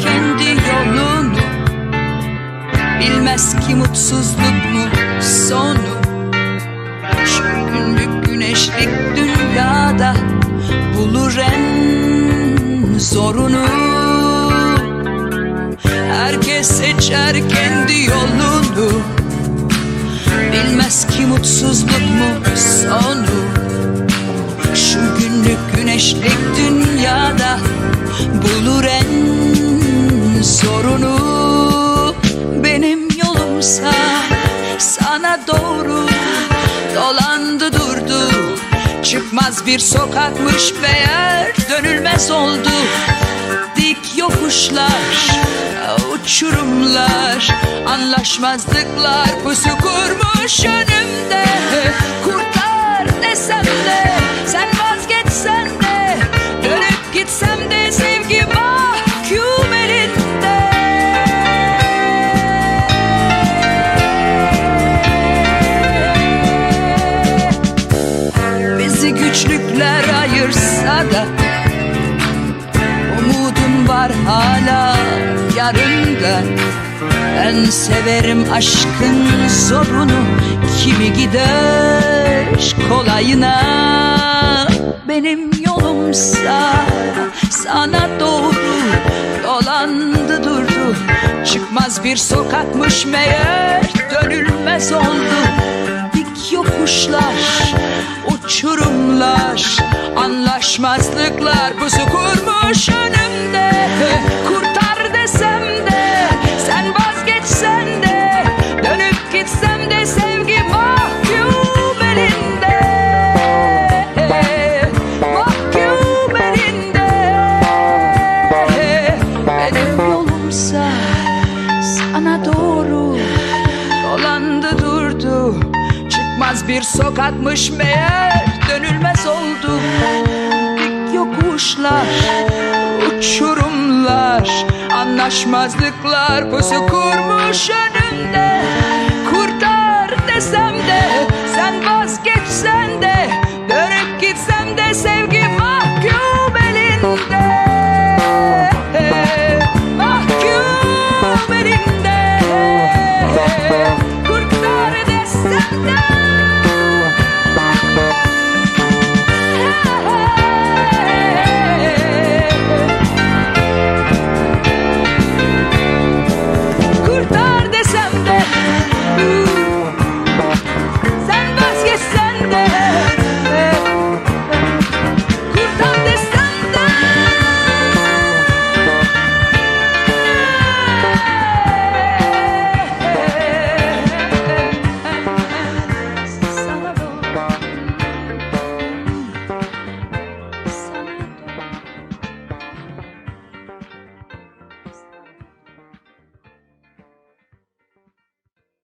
kendi yolunu Bilmez ki mutsuzluk mu sonu. Şu günlük güneşlik dünyada Bulur en zorunu. Herkes seçer kendi yolunu Bilmez ki mutsuzluk mu sonu. Şu günlük güneşlik dünyada Bulur en zorunu Benim yolumsa. Sana doğru Dolandı durdu. Çıkmaz bir sokakmış meğer Dönülmez oldu. Dik yokuşlar Uçurumlar Anlaşmazlıklar Pusu kurmuş önümde. Kurtar desem de Sen ayırsa da Umudum var hala yarında. Ben severim aşkın zorunu Kimi gider kolayına. Benim yolumsa sana doğru Dolandı durdu. Çıkmaz bir sokakmış meğer Dönülmez oldu. Dik yokuşlar Uçurumlar Anlaşmazlıklar Pusu kurmuş önümde. Kurtar desem de Sen vazgeçsen de Dönüp gitsem de Sevgi mahkum elinde. Mahkum elinde. Benim yolumsa Sana doğru Dolandı durdu. Çıkmaz bir sokakmış meğer Dönülmez oldu Dik yokuşlar Uçurumlar Anlaşmazlıklar Pusu kurmuş önümde